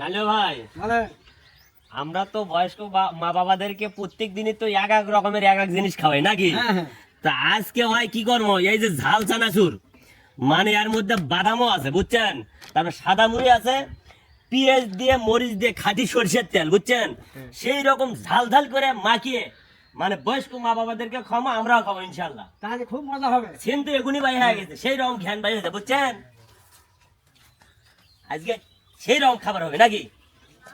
Hello ভাই। আমরা তো বয়স্ক মা বাবাদেরকে প্রত্যেক দিনই তো এক এক রকমের এক এক জিনিস খাওয়াই নাকি? হ্যাঁ হ্যাঁ। তা আজকে ভাই কি করব? এই যে ঝাল চানাচুর। মানে এর মধ্যে বাদামও আছে বুঝছেন? তারপর সাদা মুড়ি আছে পেঁয়াজ দিয়ে মরিচ দিয়ে খাঁটি সরষের তেল বুঝছেন? সেই রকম ঝাল ঝাল করে মাখিয়ে মানে বয়স্ক মা বাবাদেরকে খাওয়া আমরাও খাব ইনশাল্লাহ তাহলে খুব মজা হবে। সেন তো এখনই বাই হয়ে গেছে সেই রকম ঘ্যান বাই হয়েছে বুঝছেন? আজকে সেই রকম খাবার হবে নাকি?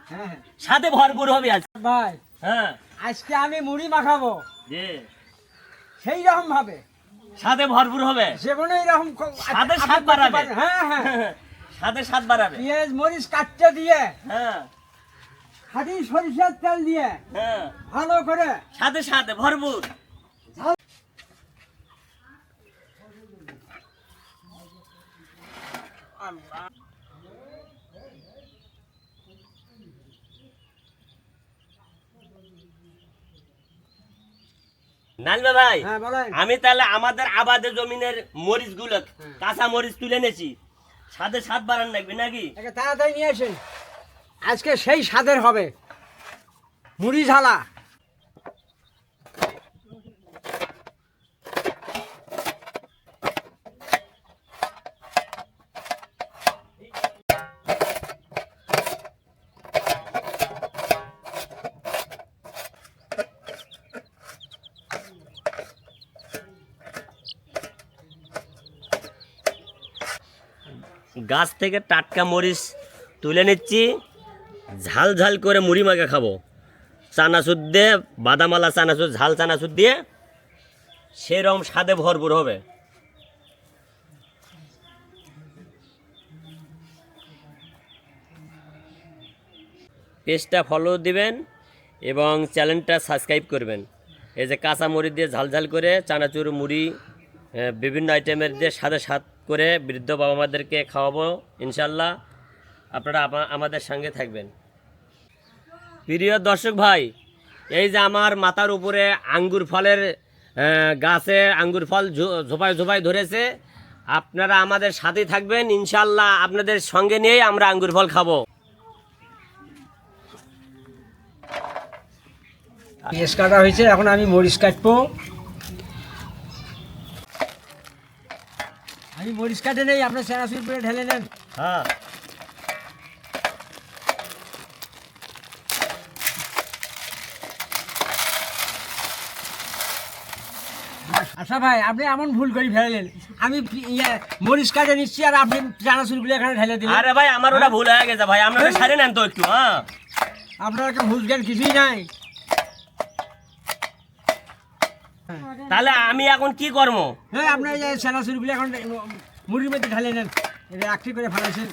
হ্যাঁ। সাথে ভরপুর হবে আজ। ভাই হ্যাঁ। আজকে আমি মুড়ি মাখাবো। যে। সেই রকম ভাবে। সাথে ভরপুর হবে। কোনো এরকম সাথে স্বাদ বাড়াবে। হ্যাঁ হ্যাঁ। সাথে স্বাদ বাড়াবে। পেঁয়াজ মরিচ কাটতে দিয়ে। হ্যাঁ। খাঁটি সরিষার তেল দিয়ে। হ্যাঁ। ভালো করে। সাথে সাথে ভরপুর। নালবে ভাই হ্যাঁ আমি তাহলে আমাদের আবাদের জমিনের মরিচগুলো কাঁচা মরিচ তুলে নেছি। সাথে স্বাদ বাড়ান লাগবে নাকি? একে তাড়াতাড়ি নিয়ে আসেন। আজকে সেই স্বাদের হবে। মুড়ি ঝালা গাছ থেকে টাটকা মরিচ তুলে নিচ্ছি। ঝাল ঝাল করে মুড়ি মাখে খাব। চানাচুর দিয়ে বাদামালা চানাচুর, ঝাল চানাচুর দিয়ে সেরকম স্বাদে ভরপুর হবে। পেজটা ফলো দিবেন এবং চ্যানেলটা সাবস্ক্রাইব করবেন। এই যে কাঁচা মুড়ি দিয়ে ঝাল ঝাল করে চানাচুর, মুড়ি বিভিন্ন আইটেমের দিয়ে সাথে সাত করে বৃদ্ধ বাবা মাদেরকে খাওয়াবো ইনশাল্লাহ আপনারা আমাদের সঙ্গে থাকবেন। প্রিয় দর্শক ভাই, এই যে আমার মাথার উপরে আঙ্গুর ফলের গাছে আঙ্গুর ফল ঝোপায় ঝোপায় ধরেছে, আপনারা আমাদের সাথে থাকবেন ইনশাল্লাহ আপনাদের সঙ্গে নিয়েই আমরা আঙ্গুর ফল খাব। পেঁয়াজ কাটা হয়েছে, এখন আমি মরিচ কাটবো। আমি মরিচ কাটে নেই আপনার চানাচুর করে ঢেলে নেন। হ্যাঁ। আচ্ছা ভাই আপনি এমন ভুল করে ফেলেন আমি ইয়ে, মরিচ কাটে নিচ্ছি আর আপনি চানাচুরগুলো এখানে ঢেলে দিলেন। আরে ভাই আমার ওটা ভুল হয়ে গেছে ভাই আপনারা সারে নেন তো একটু হ্যাঁ। আপনার ভুল জ্ঞান কিছুই নাই। তাহলে আমি এখন কি করব? হ্যাঁ আপনার যে চানাচুরগুলো এখন মুড়ির মধ্যে ঢেলে নেন। এটা একটি করে ফেলাইছেন।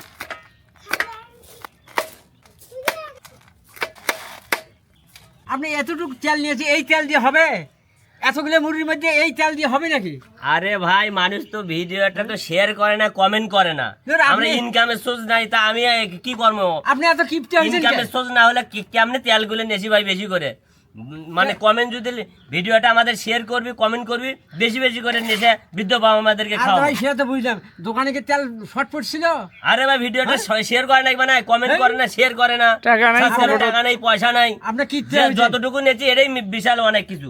আপনি এতটুকু তেল নিয়েছি এই তেল দিয়ে হবে? এতগুলো মুড়ির মধ্যে এই তেল দিয়ে হবে নাকি? আরে ভাই মানুষ তো ভিডিওটা তো শেয়ার করে না কমেন্ট করে না। আমরা ইনকামের সোর্স নাই তা আমি কি করব? আপনি এত কিপটে ইনকামের সোর্স না হলে কি- কেমনে তেলগুলো নেছি ভাই বেশি করে? মানে কমেন্ট যদি ভিডিওটা আমাদের শেয়ার করবি কমেন্ট করবি বেশি বেশি করে নেছে বৃদ্ধ বাবা মাদেরকে আর খাওয়াবো। ভাই সেটা তো বুঝলাম। দোকানে কি তেল শর্ট পড়ছিল আরে ভাই ভিডিওটা শেয়ার করে নাই মানে কমেন্ট করে না শেয়ার করে না। টাকা নাই, টাকা নাই পয়সা নাই। আপনার কি যতটুকু নেছি এটাই বিশাল অনেক কিছু।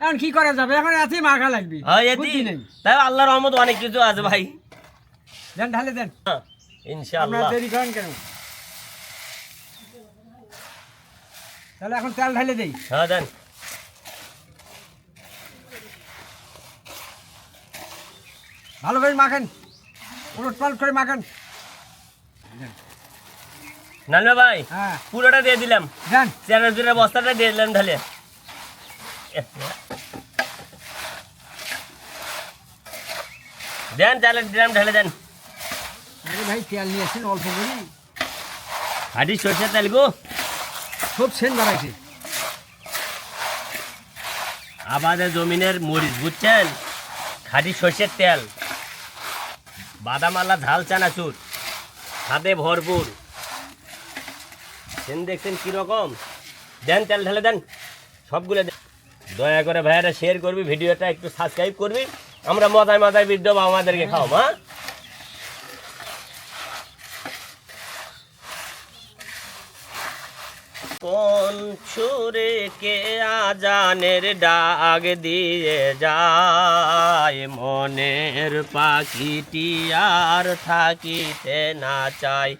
এখন কি করা যাবে? এখন এতই মাখা লাগবে। হয় এটি তাই আল্লাহর রহমত অনেক কিছু আছে ভাই। দেন ঢালে দেন। হ্যাঁ, আপনারা ইনশাআল্লাহ দেরি করেন কেন? তাহলে এখন তেল ঢালে দেই। হ্যাঁ দেন। ভালো করে মাখেন উলট পালট করে মাখেন। নানবে ভাই হ্যাঁ। পুরোটা দিয়ে দিলাম। দেন। চ্যানেল জুড়ে বস্তাটা দিয়ে দিলাম ঢালে দেন তাহলে দিলাম ঢেলে দেন। আরে ভাই তেল নিয়েছেন অল্প করে হাঁটি সরষের তেল গো। খুব সেন বাড়াইছে আমাদের জমিনের মরিচ, বুঝছেন? খাঁটি সর্ষের তেল বাদামালা ঝাল, চানাচুর, স্বাদে ভরপুর। সেন দেখছেন কীরকম দেন, তেল ঢেলে দেন, সবগুলো দয়া করে ভাইয়ারা শেয়ার করবি, ভিডিওটা একটু সাবস্ক্রাইব করবি, আমরা মজায় মজায় বৃদ্ধ বাবা আমাদেরকে খাও হ্যাঁ? কোন সুরে কে আজানের ডাক দিয়ে যায়? মনের পাখিটি আর থাকিতে না চাই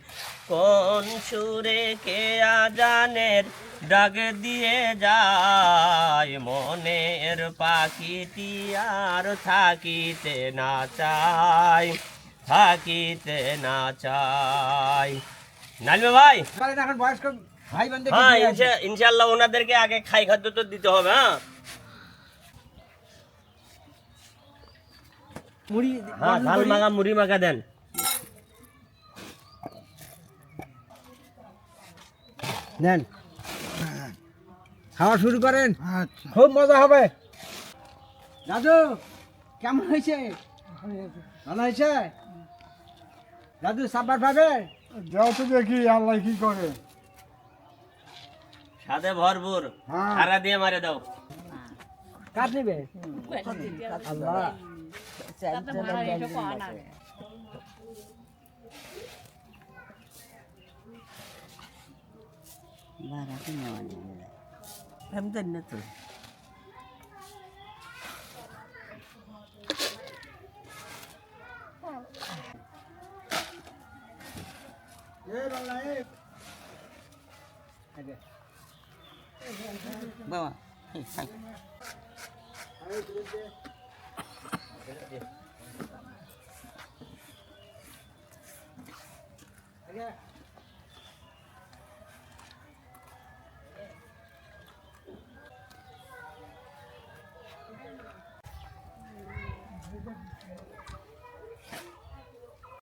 কোন সুরে কে আজানের ডাক দিয়ে যায়? মনের পাখিটি আর থাকিতে না চাই থাকিতে না চাই নালবে ভাই। এখন বয়স্ক হ্যাঁ ওনাদেরকে আগে খাই খাদ্য তো দিতে হবে হ্যাঁ। মুড়ি হ্যাঁ ঝাল মাখা মুড়ি মাখা দেন। নেন খাওয়া শুরু করেন। খুব মজা হবে। দাদু কেমন হয়েছে? ভালো হয়েছে? দাদু সাবার পাবে? যাও তো দেখি আল্লাহ কি করে। সাথে ভরপুর। হ্যাঁ। সারা দিয়ে মারে দাও। কাট নেবে? আল্লাহ। বাবা